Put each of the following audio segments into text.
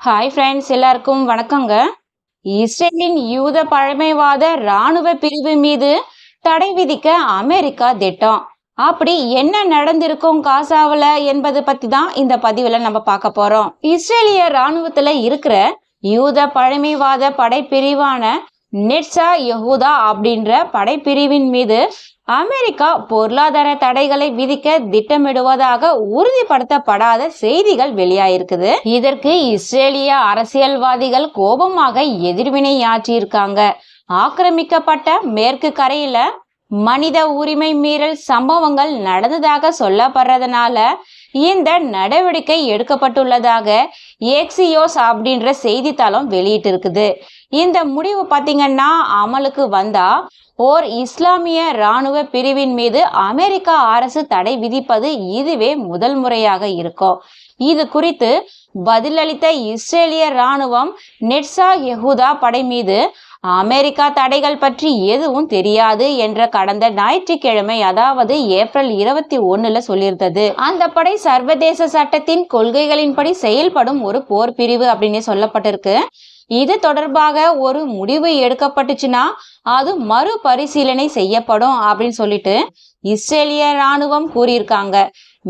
Hi friends எல்லாருக்கும் வணக்கங்க. இஸ்ரேலின் யூத பழமைவாத ராணுவ பிரிவு மீது தடை விதிக்க அமெரிக்கா திட்டம். அப்படி என்ன நடந்திருக்கும் காசாவில் என்பது பத்தி தான் இந்த பதிவில் நம்ம பார்க்க போறோம். இஸ்ரேலிய ராணுவத்துல இருக்கிற யூத பழமைவாத படைப்பிரிவான நெட்ஸா யஹூதா அப்படின்ற படைப்பிரிவின் மீது அமெரிக்கா பொருளாதார தடைகளை விதிக்க திட்டமிடுவதாக உறுதிப்படுத்தப்படாத செய்திகள் வெளியாயிருக்குது. இதற்கு இஸ்ரேலிய அரசியல்வாதிகள் கோபமாக எதிர்வினையாற்றியிருக்காங்க ஆக்கிரமிக்கப்பட்ட மேற்கு கரையில மனித உரிமை மீறல் சம்பவங்கள் நடந்ததாக சொல்லப்படுறதுனால இந்த நடவடிக்கை எடுக்கப்பட்டுள்ளதாக ஏக்சியோஸ் அப்படின்ற செய்தித்தாளம் வெளியிட்டு இருக்குது இந்த முடிவு பார்த்தீங்கன்னா அமலுக்கு வந்தா ஓர் இஸ்லாமிய இராணுவ பிரிவின் மீது அமெரிக்கா அரசு தடை விதிப்பது இதுவே முதல் முறையாக இருக்கும். இது குறித்து பதிலளித்த இஸ்ரேலிய இராணுவம் நெட்ஸா யஹூதா படை மீது அமெரிக்கா தடைகள் பற்றி எதுவும் தெரியாது என்ற கடந்த ஞாயிற்றுக்கிழமை அதாவது ஏப்ரல் இருபத்தி ஒண்ணுல சொல்லியிருந்தது. அந்த படை சர்வதேச சட்டத்தின் கொள்கைகளின்படி செயல்படும் ஒரு போர் பிரிவு அப்படின்னு சொல்லப்பட்டிருக்கு. இது தொடர்பாக ஒரு முடிவு எடுக்கப்பட்டுச்சுன்னா அது மறுபரிசீலனை செய்யப்படும் அப்படின்னு சொல்லிட்டு இஸ்ரேலிய ராணுவம் கூறியிருக்காங்க.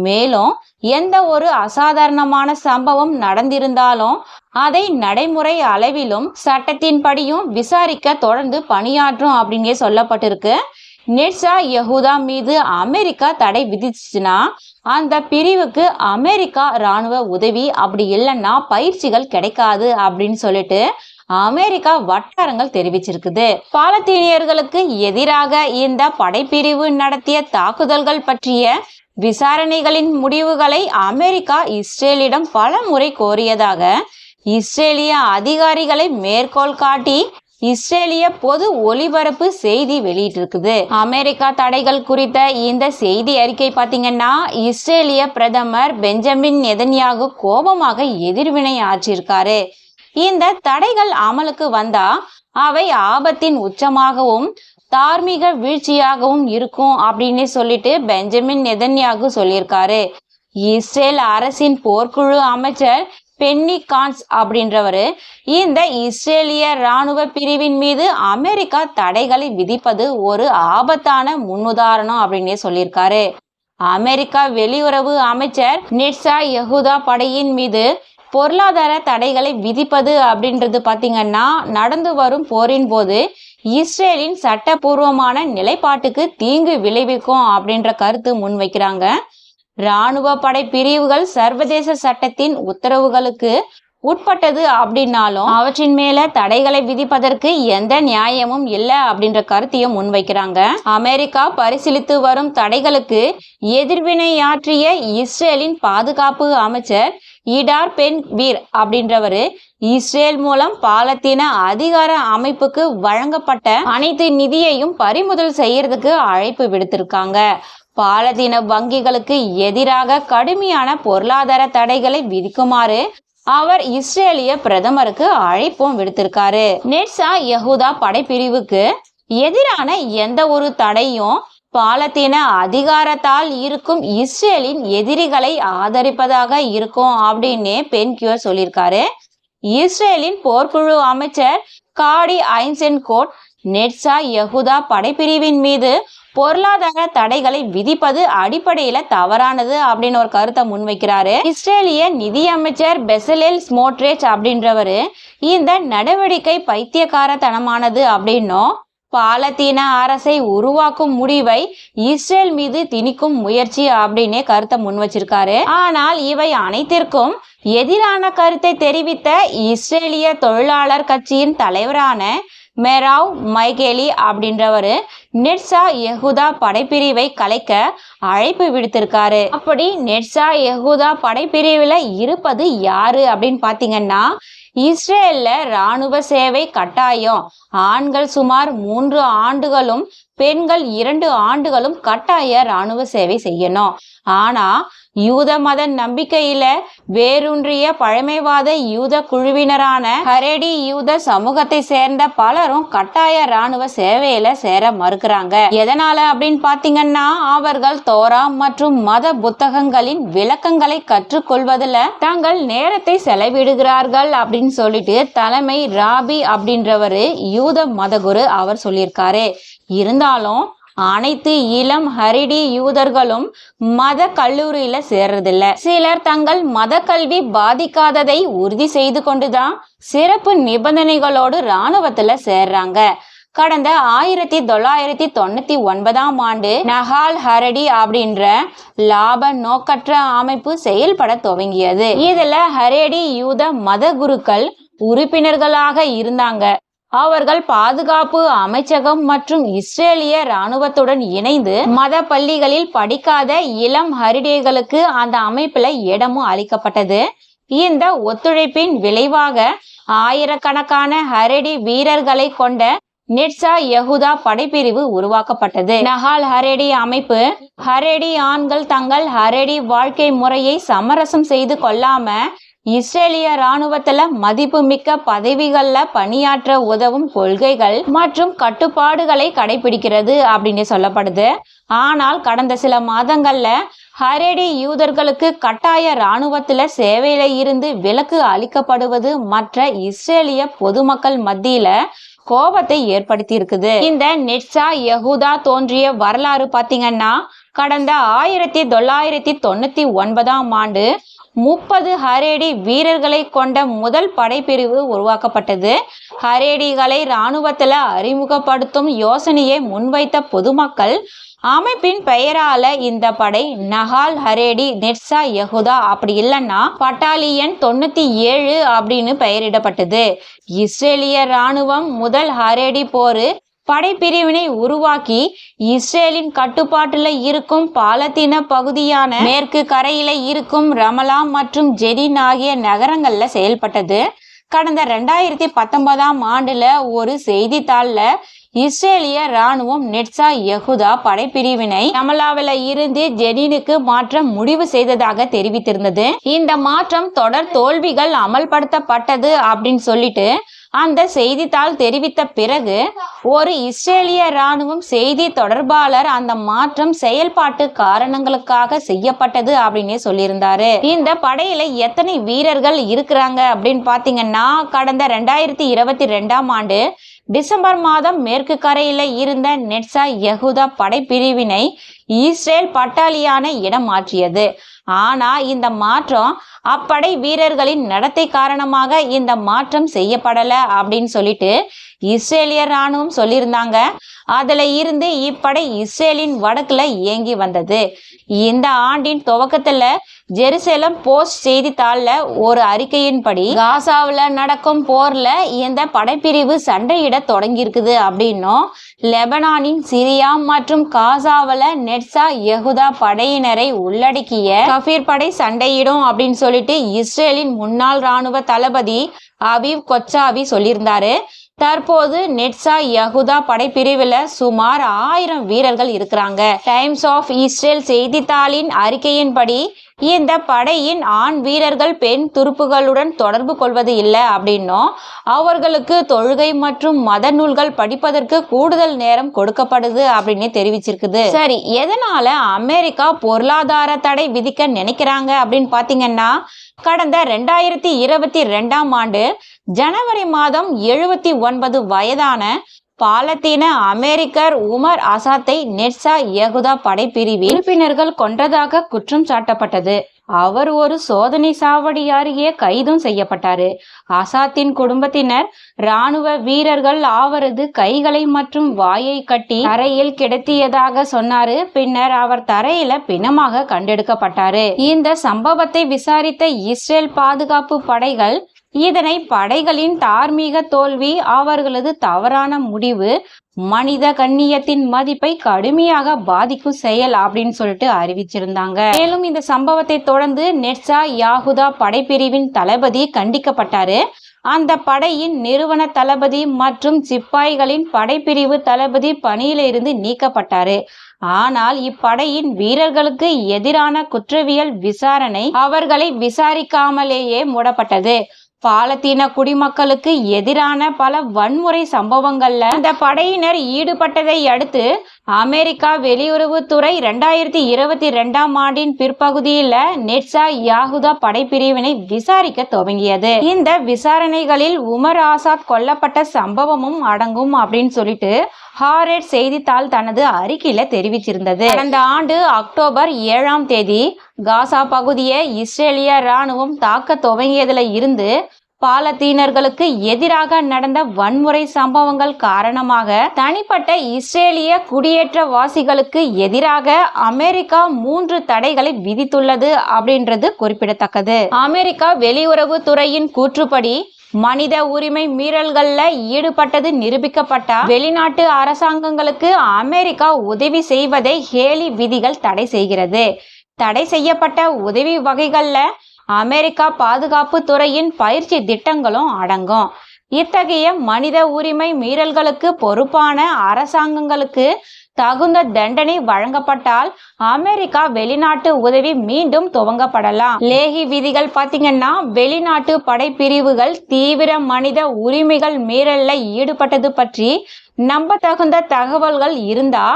மேலும் எந்த ஒரு அசாதாரணமான சம்பவம் நடந்திருந்தாலும் அதை நடைமுறை அளவிலும் சட்டத்தின்படியும் விசாரிக்க தொடர்ந்து பணியாற்றும் அப்படின்னே சொல்லப்பட்டிருக்கு. நெட்ஸா யஹூதா மீது அமெரிக்கா தடை விதிச்சுன்னா அந்த பிரிவுக்கு அமெரிக்கா ராணுவ உதவி அப்படி இல்லைன்னா பயிற்சிகள் கிடைக்காது அப்படின்னு சொல்லிட்டு அமெரிக்கா வட்டாரங்கள் தெரிவிச்சிருக்குது. பாலத்தீனியர்களுக்கு எதிராக இந்த படைப்பிரிவு நடத்திய தாக்குதல்கள் பற்றிய விசாரணைகளின் முடிவுகளை அமெரிக்கா இஸ்ரேலிடம் பல முறை கோரியதாக இஸ்ரேலிய அதிகாரிகளை மேற்கோள் காட்டி இஸ்ரேலிய பொது ஒலிபரப்பு செய்தி வெளியிட்டிருக்குது. அமெரிக்கா தடைகள் குறித்த இந்த செய்தி அறிக்கை பார்த்தீங்கன்னா இஸ்ரேலிய பிரதமர் பெஞ்சமின் நெதன்யாகு கோபமாக எதிர்வினை ஆற்றியிருக்காரு. இந்த தடைகள் அமலுக்கு வந்தா அவை ஆபத்தின் உச்சமாகவும் தார்மீக வீழ்ச்சியாகவும் இருக்கும் அப்படின்னு சொல்லிட்டு பெஞ்சமின் நெதன்யாகு சொல்லியிருக்காரு. இஸ்ரேல் அரசின் போர்க்குழு அமைச்சர் பென்னி கான்ஸ் அப்படின்றவர். இந்த இஸ்ரேலிய ராணுவ பிரிவின் மீது அமெரிக்கா தடைகளை விதிப்பது ஒரு ஆபத்தான முன்னுதாரணம் அப்படின்னே சொல்லியிருக்காரு. அமெரிக்கா வெளியுறவு அமைச்சர் நிட்ஸா யகுதா படையின் மீது பொருளாதார தடைகளை விதிப்பது அப்படின்றது பார்த்திங்கன்னா நடந்து வரும் போரின் போது இஸ்ரேலின் சட்டபூர்வமான நிலைப்பாட்டுக்கு தீங்கு விளைவிக்கும் அப்படின்ற கருத்து முன்வைக்கிறாங்க. இராணுவ படை பிரிவுகள் சர்வதேச சட்டத்தின் உத்தரவுகளுக்கு உட்பட்டது அப்படின்னாலும் அவற்றின் மேல தடைகளை விதிப்பதற்கு எந்த நியாயமும் இல்லை அப்படின்ற கருத்தையும் முன்வைக்கிறாங்க. அமெரிக்கா பரிசீலித்து வரும் தடைகளுக்கு எதிர்வினையாற்றிய இஸ்ரேலின் பாதுகாப்பு அமைச்சர் இடார் பென் வீர் அப்படின்றவர் இஸ்ரேல் மூலம் பாலத்தீன அதிகார அமைப்புக்கு வழங்கப்பட்ட அனைத்து நிதியையும் பறிமுதல் செய்யறதுக்கு அழைப்பு விடுத்திருக்காங்க. பாலத்தீன வங்கிகளுக்கு எதிராக கடுமையான பொருளாதார தடைகளை விதிக்குமாறு அவர் இஸ்ரேலிய பிரதமருக்கு அழைப்பும் விடுத்திருக்காரு. நெட்ஸா யஹூதா படைப்பிரிவுக்கு எதிரான எந்த ஒரு தடையும் பாலத்தீன அதிகாரத்தால் இருக்கும் இஸ்ரேலின் எதிரிகளை ஆதரிப்பதாக இருக்கும் அப்படின்னு பென்கியூர் சொல்லியிருக்காரு. இஸ்ரேலின் போர்க்குழு அமைச்சர் காடி ஐன்சென் கோட் நெட்ஸா யகுதா படைப்பிரிவின் மீது பொருளாதார தடைகளை விதிப்பது அடிப்படையில தவறானது அப்படின்னு ஒரு கருத்தை முன்வைக்கிறாரு. இஸ்ரேலிய நிதியமைச்சர் பெசலில் ஸ்மோட்ரேச் அப்படின்றவரு இந்த நடவடிக்கை பைத்தியக்காரத்தனமானது அப்படின்னும் பாலத்தீன அரசை உருவாக்கும் முடிவை இஸ்ரேல் மீது திணிக்கும் முயற்சி அப்படின்னே கருத்தை முன் வச்சிருக்காரு ஆனால் இவை அனைத்திற்கும் எதிரான கருத்தை தெரிவித்த இஸ்ரேலிய தொழிலாளர் கட்சியின் தலைவரான மெராவ் மைகேலி அப்படின்றவர் நெட்ஸா யகுதா படைப்பிரிவை கலைக்க அழைப்பு விடுத்திருக்காரு. அப்படி நெட்ஸா யகுதா படைப்பிரிவில் இருப்பது யாரு அப்படின்னு பார்த்தீங்கன்னா இஸ்ரேல்ல ராணுவ சேவை கட்டாயம். ஆண்கள் சுமார் மூன்று ஆண்டுகளும் பெண்கள் இரண்டு ஆண்டுகளும் கட்டாய ராணுவ சேவை செய்யணும். ஆனா யூத மத நம்பிக்கையில வேரூன்றிய பழமைவாத யூத குழுவினரான ஹரேடி யூத சமூகத்தை சேர்ந்த பலரும் கட்டாய ராணுவ சேவையில சேர மறுக்கிறாங்க. எதனால அப்படின்னு பாத்தீங்கன்னா அவர்கள் தோரா மற்றும் மத புத்தகங்களின் விளக்கங்களை கற்றுக்கொள்வதில் தாங்கள் நேரத்தை செலவிடுகிறார்கள் அப்படின்னு சொல்லிட்டு தலைமை ராபி அப்படின்றவரு யூத மதகுரு அவர் சொல்லியிருக்காரு. இருந்தாலும் அனைத்து இளம் ஹரிடி யூதர்களும் மத கல்லூரியில சேர்றதில்ல. சிலர் தங்கள் மத கல்வி பாதிக்காததை உறுதி செய்து கொண்டுதான் சிறப்பு நிபந்தனைகளோடு இராணுவத்துல சேர்றாங்க. கடந்த ஆயிரத்தி தொள்ளாயிரத்தி தொண்ணூத்தி ஒன்பதாம் ஆண்டு நஹால் ஹரடி அப்படின்ற லாப நோக்கற்ற அமைப்பு செயல்பட துவங்கியது. இதுல ஹரடி யூத மத குருக்கள் உறுப்பினர்களாக இருந்தாங்க. அவர்கள் பாதுகாப்பு அமைச்சகம் மற்றும் இஸ்ரேலிய ராணுவத்துடன் இணைந்து மத பள்ளிகளில் படிக்காத இளம் ஹரிடேகளுக்கு அந்த அமைப்புல இடமும் அளிக்கப்பட்டது. இந்த ஒத்துழைப்பின் விளைவாக ஆயிரக்கணக்கான ஹரடி வீரர்களை கொண்ட நிட்சா யகுதா படைப்பிரிவு உருவாக்கப்பட்டது. நஹால் ஹரேடி அமைப்பு ஹரேடி ஆண்கள் தங்கள் ஹரேடி வாழ்க்கை முறையை சமரசம் செய்து கொள்ளாம இஸ்ரேலிய ராணுவத்தில் மதிப்புமிக்க பதவிகளில் பணியாற்ற உதவும் கொள்கைகள் மற்றும் கட்டுப்பாடுகளை கடைபிடிக்கிறது அப்படின்னு சொல்லப்படுது. ஆனால் கடந்த சில மாதங்களில் ஹரேடி யூதர்களுக்கு கட்டாய இராணுவத்தில் சேவையில இருந்து விலக்கு அளிக்கப்படுவது மற்ற இஸ்ரேலிய பொதுமக்கள் மத்தியில கோபத்தை ஏற்படுத்தி இருக்குது இந்த நெட்சா யகுதா தோன்றிய வரலாறு பாத்தீங்கன்னா கடந்த ஆயிரத்தி தொள்ளாயிரத்தி தொண்ணூத்தி ஒன்பதாம் ஆண்டு முப்பது ஹரேடி வீரர்களை கொண்ட முதல் படைப்பிரிவு உருவாக்கப்பட்டது. ஹரேடிகளை இராணுவத்தில் அறிமுகப்படுத்தும் யோசனையை முன்வைத்த பொதுமக்கள் அமைப்பின் பெயரால இந்த படை நஹால் ஹரேடி நெட்ஸா யகுதா அப்படி இல்லைன்னா பட்டாலியன் தொண்ணூத்தி ஏழு அப்படின்னு பெயரிடப்பட்டது. இஸ்ரேலிய ராணுவம் முதல் ஹரேடி போரு படைப்பிரிவினை உருவாக்கி இஸ்ரேலின் கட்டுப்பாட்டில் இருக்கும் பாலத்தீன பகுதியான மேற்கு கரையில இருக்கும் ரமலா மற்றும் ஜெரின் ஆகிய நகரங்கள்ல செயல்பட்டது. கடந்த ரெண்டாயிரத்தி பத்தொன்பதாம் ஆண்டுல ஒரு செய்தித்தாள்ல இஸ்ரேலிய ராணுவம் நெட்சா யகுதா படைப்பிரிவினை ரமலாவில இருந்து ஜெனினுக்கு மாற்ற முடிவு செய்ததாக தெரிவித்திருந்தது. இந்த மாற்றம் தொடர் தோல்விகள் அமல்படுத்தப்பட்டது அப்படின்னு சொல்லிட்டு அந்த செய்தித்தாள் தெரிவித்த பிறகு ஒரு இஸ்ரேலிய ராணுவம் செய்தி தொடர்பாளர் அந்த மாற்றம் செயல்பாட்டு காரணங்களுக்காக செய்யப்பட்டது அப்படின்னு சொல்லியிருந்தாரு. இந்த படையில எத்தனை வீரர்கள் இருக்கிறாங்க அப்படின்னு பாத்தீங்கன்னா கடந்த ரெண்டாயிரத்தி இருபத்தி ரெண்டாம் ஆண்டு டிசம்பர் மாதம் மேற்கு கரையில இருந்த நெட்சா யகுதா படைப்பிரிவினை இஸ்ரேல் பட்டாளியான இடம் மாற்றியது. ஆனா இந்த மாற்றம் அப்படை வீரர்களின் நடத்தை காரணமாக இந்த மாற்றம் செய்யப்படல அப்படின்னு சொல்லிட்டு இஸ்ரேலிய ராணுவம் சொல்லியிருந்தாங்க. அதுல இருந்து இப்படை இஸ்ரேலின் வடக்குல இயங்கி வந்தது. இந்த ஆண்டின் துவக்கத்துல ஜெருசலம் போஸ்ட் செய்தித்தாள்ல ஒரு அறிக்கையின்படி காசாவில் நடக்கும் போர்ல இந்த படைப்பிரிவு சண்டையிட தொடங்கியிருக்குது அப்படின்னும் லெபனானின் சிரியா மற்றும் காசாவில் நெட்சா யகுதா படையினரை உள்ளடக்கிய கஃபீர் படை சண்டையிடும் அப்படின்னு சொல்லி சொல்லிட்டு இஸ்ரேலின் முன்னாள் ராணுவ தளபதி அவிவ் கொச்சாவி சொல்லியிருந்தாரு. தற்போது நெட்சா யகுதா படைப்பிரிவில் சுமார் ஆயிரம் வீரர்கள் இருக்கிறாங்க. டைம்ஸ் ஆஃப் இஸ்ரேல் செய்தித்தாளின் அறிக்கையின்படி இந்த படையின் ஆண் வீரர்கள் பெண் துருப்புகளுடன் தொடர்பு கொள்வது இல்லை அப்படின்னும் அவர்களுக்கு தொழுகை மற்றும் மத நூல்கள் படிப்பதற்கு கூடுதல் நேரம் கொடுக்கப்படுது அப்படின்னு தெரிவிச்சிருக்குது. சரி எதனால அமெரிக்கா பொருளாதார தடை விதிக்க நினைக்கிறாங்க அப்படின்னு பாத்தீங்கன்னா கடந்த ரெண்டாயிரத்தி இருபத்தி ரெண்டாம் ஆண்டு ஜனவரி மாதம் எழுபத்தி ஒன்பது வயதான பாலத்தீன அமெரிக்கர் உமர் அசாத்தை நெட்சா யகுதா படைப்பிரிவில் உறுப்பினர்கள் கொன்றதாக குற்றம் சாட்டப்பட்டது. அவர் ஒரு சோதனை சாவடி அருகே கைதும் செய்யப்பட்டாரு. அசாத்தின் குடும்பத்தினர் ராணுவ வீரர்கள் அவரது கைகளை மற்றும் வாயை கட்டி தரையில் கிடத்தியதாக சொன்னாரு. பின்னர் அவர் தரையில பிணமாக கண்டெடுக்கப்பட்டாரு. இந்த சம்பவத்தை விசாரித்த இஸ்ரேல் பாதுகாப்பு படைகள் இதனை படைகளின் தார்மீக தோல்வி அவர்களது தவறான முடிவு மனித கண்ணியத்தின் மதிப்பை கடுமையாக பாதிக்கும் செயல் அப்படின்னு சொல்லிட்டு அறிவிச்சிருந்தாங்க. மேலும் இந்த சம்பவத்தை தொடர்ந்து நெட்சா யாகுதா படைப்பிரிவின் தளபதி கண்டிக்கப்பட்டாரு. அந்த படையின் நிறுவன தளபதி மற்றும் சிப்பாய்களின் படைப்பிரிவு தளபதி பணியிலிருந்து நீக்கப்பட்டாரு. ஆனால் இப்படையின் வீரர்களுக்கு எதிரான குற்றவியல் விசாரணை அவர்களை விசாரிக்காமலேயே மூடப்பட்டது. பாலத்தீன குடிமக்களுக்கு எதிரான பல வன்முறை சம்பவங்கள்ல இந்த படையினர் ஈடுபட்டதை அடுத்து அமெரிக்கா வெளியுறவுத்துறை ரெண்டாயிரத்தி இருபத்தி ரெண்டாம் ஆண்டின் பிற்பகுதியில நெட்ஸா யாகுதா படைப்பிரிவினை விசாரிக்க துவங்கியது. இந்த விசாரணைகளில் உமர் ஆசாத் கொல்லப்பட்ட சம்பவமும் அடங்கும் அப்படின்னு சொல்லிட்டு ஹாரெட் செய்தித்தாள் தனது அறிக்கையில தெரிவிச்சிருந்தது. கடந்த ஆண்டு அக்டோபர் ஏழாம் தேதி காசா பகுதியை இஸ்ரேலிய ராணுவம் தாக்க துவங்கியதுல இருந்து பாலத்தீனர்களுக்கு எதிராக நடந்த வன்முறை சம்பவங்கள் காரணமாக தனிப்பட்ட இஸ்ரேலிய குடியேற்றவாசிகளுக்கு எதிராக அமெரிக்கா மூன்று தடைகளை விதித்துள்ளது அப்படின்றது குறிப்பிடத்தக்கது. அமெரிக்கா வெளியுறவு துறையின் கூற்றுப்படி மனித உரிமை மீறல்கள்ல ஈடுபட்டது நிரூபிக்கப்பட்ட வெளிநாட்டு அரசாங்கங்களுக்கு அமெரிக்கா உதவி செய்வதை ஹேலி விதிகள் தடை செய்கிறது. தடை செய்யப்பட்ட உதவி வகைகள்ல அமெரிக்கா பாதுகாப்பு துறையின் பயிற்சி திட்டங்களும் அடங்கும். இத்தகைய மனித உரிமை மீறல்களுக்கு பொறுப்பான அரசாங்கங்களுக்கு தகுந்த தண்டனை வழங்கப்பட்டால் அமெரிக்கா வெளிநாட்டு உதவி மீண்டும் துவங்கப்படலாம். லேகி விதிகள் பாத்தீங்கன்னா வெளிநாட்டு படைப்பிரிவுகள் தீவிர மனித உரிமைகள் மீறல்ல ஈடுபட்டது பற்றி நம்பத்தகுந்த தகவல்கள் இருந்தா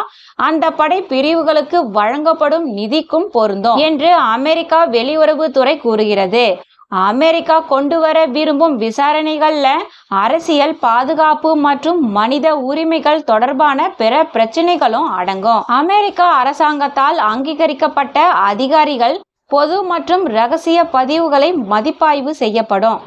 அந்த படை பிரிவுகளுக்கு வழங்கப்படும் நிதிக்கும் பொருந்தும் என்று அமெரிக்கா வெளியுறவுத்துறை கூறுகிறது. அமெரிக்கா கொண்டு வர விரும்பும் விசாரணைகள்ல அரசியல் பாதுகாப்பு மற்றும் மனித உரிமைகள் தொடர்பான பிற பிரச்சனைகளும் அடங்கும். அமெரிக்கா அரசாங்கத்தால் அங்கீகரிக்கப்பட்ட அதிகாரிகள் பொது மற்றும் ரகசிய பதிவுகளை மதிப்பாய்வு செய்யப்படும்.